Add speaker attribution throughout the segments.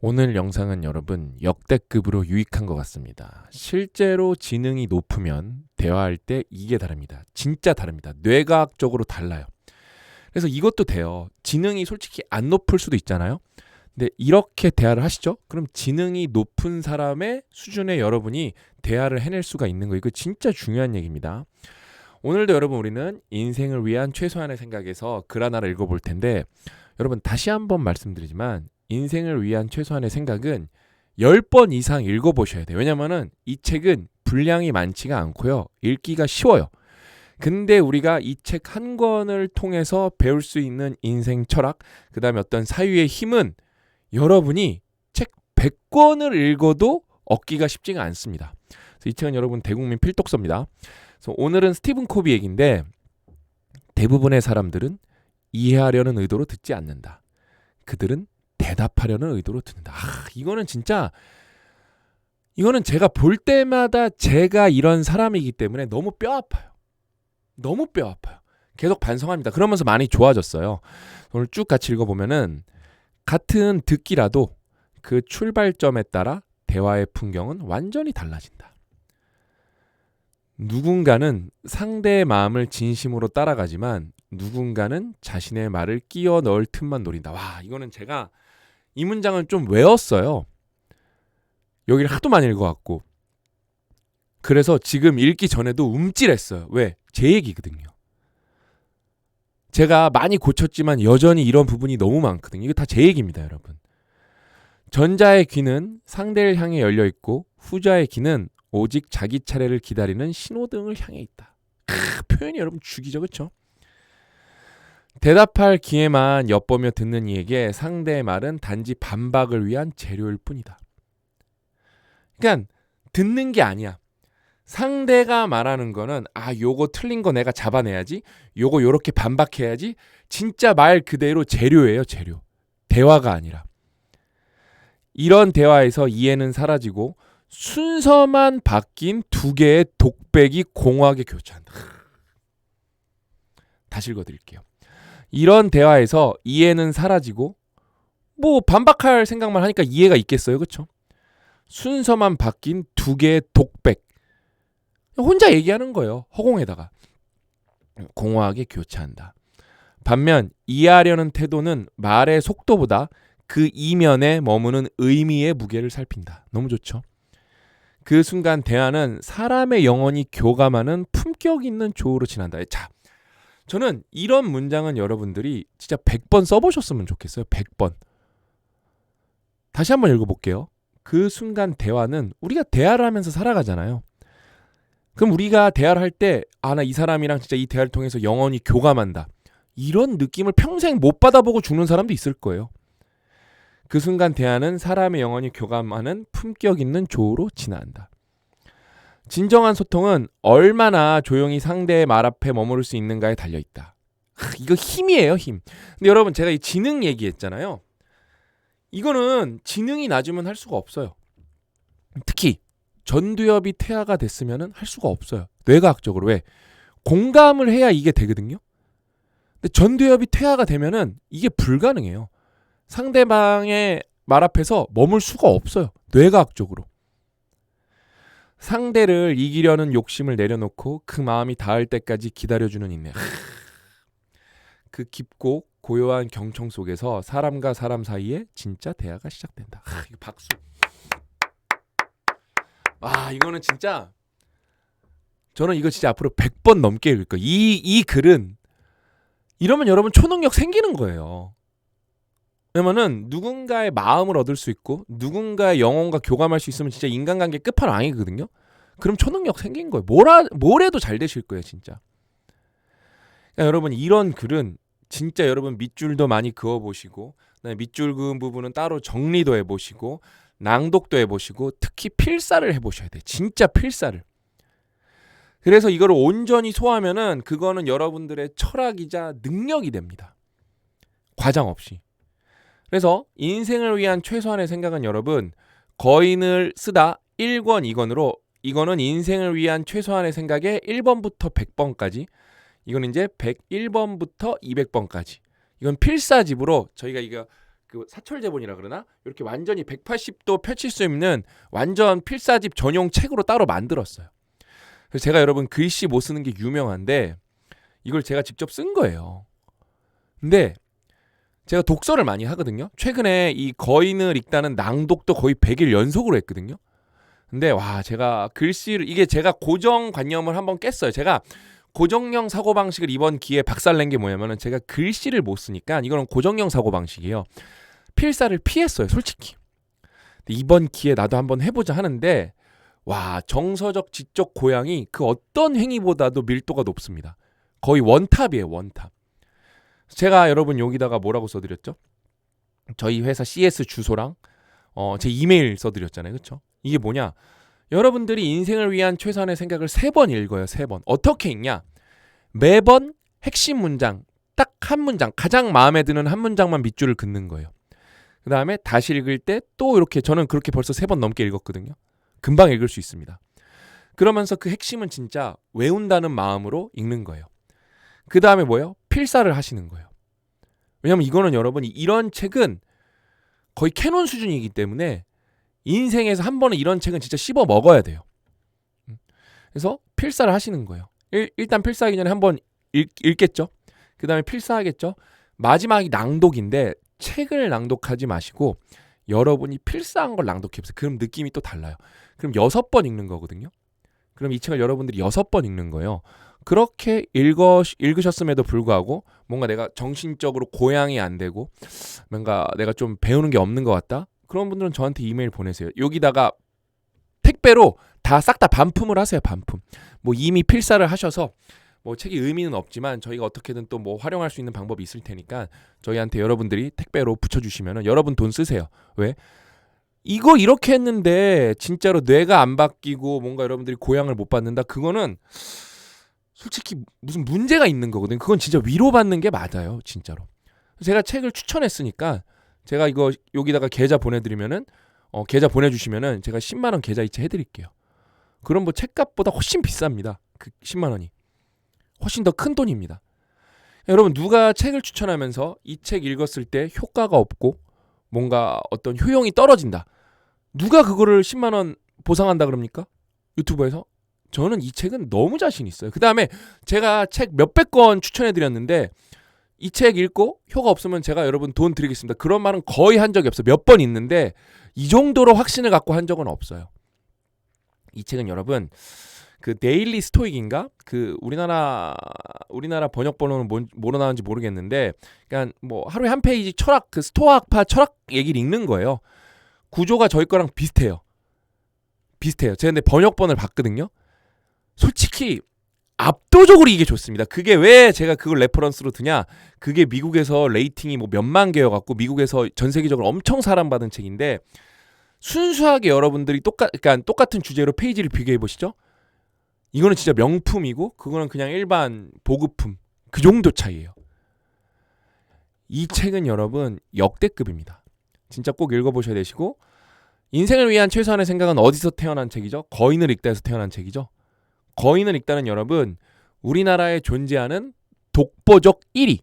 Speaker 1: 오늘 영상은 여러분 역대급으로 유익한 것 같습니다. 실제로 지능이 높으면 대화할 때 이게 다릅니다. 진짜 다릅니다. 뇌과학적으로 달라요. 그래서 이것도 돼요. 지능이 솔직히 안 높을 수도 있잖아요. 근데 이렇게 대화를 하시죠? 그럼 지능이 높은 사람의 수준에 여러분이 대화를 해낼 수가 있는 거 이거 진짜 중요한 얘기입니다. 오늘도 여러분 우리는 인생을 위한 최소한의 생각에서 글 하나를 읽어볼 텐데 여러분 다시 한번 말씀드리지만 인생을 위한 최소한의 생각은 10번 이상 읽어보셔야 돼요. 왜냐면은 이 책은 분량이 많지가 않고요. 읽기가 쉬워요. 근데 우리가 이 책 한 권을 통해서 배울 수 있는 인생 철학, 그 다음에 어떤 사유의 힘은 여러분이 책 100권을 읽어도 얻기가 쉽지가 않습니다. 이 책은 여러분 대국민 필독서입니다. 오늘은 스티븐 코비 얘기인데 대부분의 사람들은 이해하려는 의도로 듣지 않는다. 그들은 대답하려는 의도로 듣는다. 아, 이거는 진짜 이거는 제가 볼 때마다 제가 이런 사람이기 때문에 너무 뼈 아파요. 너무 뼈 아파요. 계속 반성합니다. 그러면서 많이 좋아졌어요. 오늘 쭉 같이 읽어보면은 같은 듣기라도 그 출발점에 따라 대화의 풍경은 완전히 달라진다. 누군가는 상대의 마음을 진심으로 따라가지만 누군가는 자신의 말을 끼워 넣을 틈만 노린다. 와, 이거는 제가 이 문장을 좀 외웠어요. 여기를 하도 많이 읽어갖고. 그래서 지금 읽기 전에도 움찔했어요. 왜? 제 얘기거든요. 제가 많이 고쳤지만 여전히 이런 부분이 너무 많거든요. 이거 다 제 얘기입니다, 여러분. 전자의 귀는 상대를 향해 열려 있고 후자의 귀는 오직 자기 차례를 기다리는 신호등을 향해 있다. 크, 표현이 여러분 죽이죠, 그렇죠? 대답할 기회만 엿보며 듣는 이에게 상대의 말은 단지 반박을 위한 재료일 뿐이다. 그러니까 듣는 게 아니야. 상대가 말하는 거는 아 요거 틀린 거 내가 잡아내야지. 요거 요렇게 반박해야지. 진짜 말 그대로 재료예요, 재료. 대화가 아니라. 이런 대화에서 이해는 사라지고 순서만 바뀐 두 개의 독백이 공허하게 교차한다. 다시 읽어드릴게요. 이런 대화에서 이해는 사라지고 뭐 반박할 생각만 하니까 이해가 있겠어요, 그렇죠? 순서만 바뀐 두 개의 독백 혼자 얘기하는 거예요. 허공에다가 공허하게 교차한다. 반면 이해하려는 태도는 말의 속도보다 그 이면에 머무는 의미의 무게를 살핀다. 너무 좋죠? 그 순간 대화는 사람의 영혼이 교감하는 품격 있는 조우로 지난다. 자, 저는 이런 문장은 여러분들이 진짜 100번 써보셨으면 좋겠어요. 100번. 다시 한번 읽어볼게요. 그 순간 대화는 우리가 대화를 하면서 살아가잖아요. 그럼 우리가 대화를 할 때, 아, 나 이 사람이랑 진짜 이 대화를 통해서 영원히 교감한다. 이런 느낌을 평생 못 받아보고 죽는 사람도 있을 거예요. 그 순간 대화는 사람의 영혼이 교감하는 품격 있는 조우로 지나간다. 진정한 소통은 얼마나 조용히 상대의 말 앞에 머무를 수 있는가에 달려 있다. 이거 힘이에요, 힘. 근데 여러분 제가 이 지능 얘기했잖아요. 이거는 지능이 낮으면 할 수가 없어요. 특히 전두엽이 퇴화가 됐으면 할 수가 없어요. 뇌과학적으로 왜? 공감을 해야 이게 되거든요. 근데 전두엽이 퇴화가 되면은 이게 불가능해요. 상대방의 말 앞에서 머물 수가 없어요. 뇌과학적으로. 상대를 이기려는 욕심을 내려놓고 그 마음이 닿을 때까지 기다려주는 인내. 그 깊고 고요한 경청 속에서 사람과 사람 사이에 진짜 대화가 시작된다. 하, 이거 박수. 아 이거는 진짜 저는 이거 진짜 앞으로 100번 넘게 읽을 거예요. 이, 이 글은 이러면 여러분 초능력 생기는 거예요. 왜냐면은 누군가의 마음을 얻을 수 있고 누군가의 영혼과 교감할 수 있으면 진짜 인간관계 끝판왕이거든요. 그럼 초능력 생긴 거예요. 뭐라 뭐래도 잘 되실 거예요, 진짜. 그러니까 여러분 이런 글은 진짜 여러분 밑줄도 많이 그어 보시고 밑줄 그은 부분은 따로 정리도 해 보시고 낭독도 해 보시고 특히 필사를 해 보셔야 돼. 진짜 필사를. 그래서 이거를 온전히 소화하면은 그거는 여러분들의 철학이자 능력이 됩니다. 과장 없이. 그래서 인생을 위한 최소한의 생각은 여러분 거인을 쓰다 1권 2권으로 이거는 인생을 위한 최소한의 생각의 1번부터 100번까지 이거는 이제 101번부터 200번까지 이건 필사집으로 저희가 이거 그 사철제본이라 그러나 이렇게 완전히 180도 펼칠 수 있는 완전 필사집 전용 책으로 따로 만들었어요. 그래서 제가 여러분 글씨 못 쓰는 게 유명한데 이걸 제가 직접 쓴 거예요. 근데 제가 독서를 많이 하거든요. 최근에 이 거인을 읽다는 낭독도 거의 100일 연속으로 했거든요. 근데 와 제가 글씨를 이게 제가 고정관념을 한번 깼어요. 제가 고정형 사고 방식을 이번 기회에 박살낸 게 뭐냐면은 제가 글씨를 못 쓰니까 이거는 고정형 사고 방식이에요. 필사를 피했어요, 솔직히. 이번 기회에 나도 한번 해보자 하는데 와 정서적 지적 고양이 그 어떤 행위보다도 밀도가 높습니다. 거의 원탑이에요, 원탑. 제가 여러분 여기다가 뭐라고 써드렸죠? 저희 회사 CS 주소랑 어, 제 이메일 써드렸잖아요, 그렇죠? 이게 뭐냐? 여러분들이 인생을 위한 최선의 생각을 세 번 읽어요, 세 번. 어떻게 읽냐? 매번 핵심 문장, 딱 한 문장, 가장 마음에 드는 한 문장만 밑줄을 긋는 거예요. 그 다음에 다시 읽을 때 또 이렇게 저는 그렇게 벌써 세 번 넘게 읽었거든요. 금방 읽을 수 있습니다. 그러면서 그 핵심은 진짜 외운다는 마음으로 읽는 거예요. 그 다음에 뭐예요? 필사를 하시는 거예요. 왜냐면 이거는 여러분이 이런 책은 거의 캐논 수준이기 때문에 인생에서 한 번은 이런 책은 진짜 씹어 먹어야 돼요. 음. 그래서 필사를 하시는 거예요. 일, 일단 필사하기 전에 한번 읽겠죠. 그 다음에 필사하겠죠. 마지막이 낭독인데 책을 낭독하지 마시고 여러분이 필사한 걸 낭독해보세요. 그럼 느낌이 또 달라요. 그럼 여섯 번 읽는 거거든요. 그럼 이 책을 여러분들이 여섯 번 읽는 거예요. 그렇게 읽어, 읽으셨음에도 불구하고 뭔가 내가 정신적으로 고양이 안 되고 뭔가 내가 좀 배우는 게 없는 것 같다. 그런 분들은 저한테 이메일 보내세요. 여기다가 택배로 다 싹 다 반품을 하세요. 반품. 뭐 이미 필사를 하셔서 뭐 책이 의미는 없지만 저희가 어떻게든 또 뭐 활용할 수 있는 방법이 있을 테니까 저희한테 여러분들이 택배로 붙여주시면 여러분 돈 쓰세요. 왜? 이거 이렇게 했는데 진짜로 뇌가 안 바뀌고 뭔가 여러분들이 고향을 못 받는다. 그거는 솔직히 무슨 문제가 있는 거거든요. 그건 진짜 위로받는 게 맞아요. 진짜로. 제가 책을 추천했으니까 제가 이거 여기다가 계좌 보내드리면은 어, 계좌 보내주시면은 제가 10만 원 계좌 이체 해드릴게요. 그럼 뭐 책값보다 훨씬 비쌉니다. 그 10만 원이 훨씬 더 큰 돈입니다. 여러분 누가 책을 추천하면서 이 책 읽었을 때 효과가 없고 뭔가 어떤 효용이 떨어진다. 누가 그거를 10만 원 보상한다 그럽니까? 유튜브에서? 저는 이 책은 너무 자신 있어요. 그 다음에 제가 책 몇백 권 추천해 드렸는데 이 책 읽고 효과 없으면 제가 여러분 돈 드리겠습니다. 그런 말은 거의 한 적이 없어요. 몇 번 있는데 이 정도로 확신을 갖고 한 적은 없어요. 이 책은 여러분 그 데일리 스토익인가 그 우리나라 우리나라 번역 번호는 뭐, 뭐로 나오는지 모르겠는데 그러니까 뭐 하루에 한 페이지 철학 그 스토아파 철학 얘기를 읽는 거예요. 구조가 저희 거랑 비슷해요. 비슷해요. 제가 근데 번역본을 봤거든요. 솔직히 압도적으로 이게 좋습니다. 그게 왜 제가 그걸 레퍼런스로 드냐? 그게 미국에서 레이팅이 뭐 몇만 개여 갖고 미국에서 전 세계적으로 엄청 사랑받은 책인데 순수하게 여러분들이 똑같 그러니까 똑같은 주제로 페이지를 비교해 보시죠. 이거는 진짜 명품이고 그거는 그냥 일반 보급품 그 정도 차이예요. 이 책은 여러분 역대급입니다. 진짜 꼭 읽어보셔야 되시고 인생을 위한 최소한의 생각은 어디서 태어난 책이죠? 거인을 읽다에서 태어난 책이죠. 거인을 읽다는 여러분 우리나라에 존재하는 독보적 1위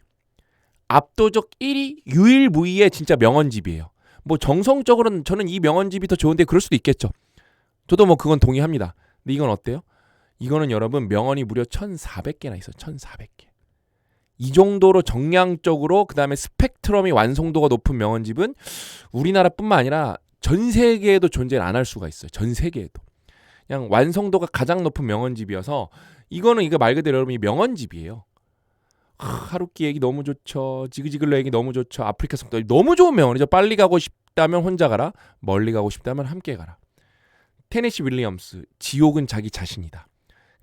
Speaker 1: 압도적 1위 유일무이의 진짜 명언집이에요. 뭐 정성적으로는 저는 이 명언집이 더 좋은데 그럴 수도 있겠죠. 저도 뭐 그건 동의합니다. 근데 이건 어때요? 이거는 여러분 명언이 무려 1,400개나 있어요. 1,400개. 이 정도로 정량적으로 그다음에 스펙트럼이 완성도가 높은 명언집은 우리나라뿐만 아니라 전 세계에도 존재를 안 할 수가 있어요. 전 세계에도. 그냥 완성도가 가장 높은 명언집이어서 이거는 이거 말 그대로 여러분이 명언집이에요. 하루키 얘기 너무 좋죠. 지그지글러 얘기 너무 좋죠. 아프리카 성도 너무 좋은 명언이죠. 빨리 가고 싶다면 혼자 가라. 멀리 가고 싶다면 함께 가라. 테네시 윌리엄스 지옥은 자기 자신이다.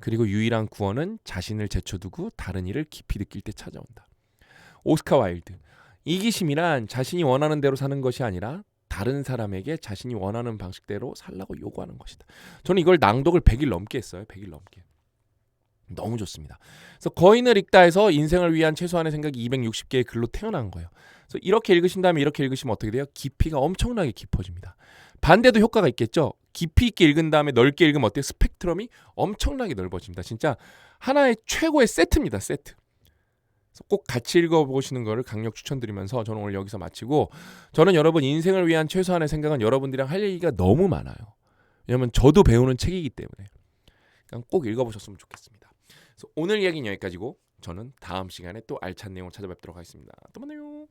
Speaker 1: 그리고 유일한 구원은 자신을 제쳐두고 다른 일을 깊이 느낄 때 찾아온다. 오스카 와일드 이기심이란 자신이 원하는 대로 사는 것이 아니라 다른 사람에게 자신이 원하는 방식대로 살라고 요구하는 것이다. 저는 이걸 낭독을 100일 넘게 했어요. 100일 넘게. 너무 좋습니다. 그래서 거인을 읽다 해서 인생을 위한 최소한의 생각이 260개의 글로 태어난 거예요. 그래서 이렇게 읽으신 다음에 이렇게 읽으시면 어떻게 돼요? 깊이가 엄청나게 깊어집니다. 반대도 효과가 있겠죠. 깊이 있게 읽은 다음에 넓게 읽으면 어때요? 스펙트럼이 엄청나게 넓어집니다. 진짜 하나의 최고의 세트입니다. 세트. 꼭 같이 읽어보시는 거를 강력 추천드리면서 저는 오늘 여기서 마치고 저는 여러분 인생을 위한 최소한의 생각은 여러분들이랑 할 얘기가 너무 많아요. 왜냐면 저도 배우는 책이기 때문에 꼭 읽어보셨으면 좋겠습니다. 오늘 이야기는 여기까지고 저는 다음 시간에 또 알찬 내용 찾아뵙도록 하겠습니다. 또 만나요.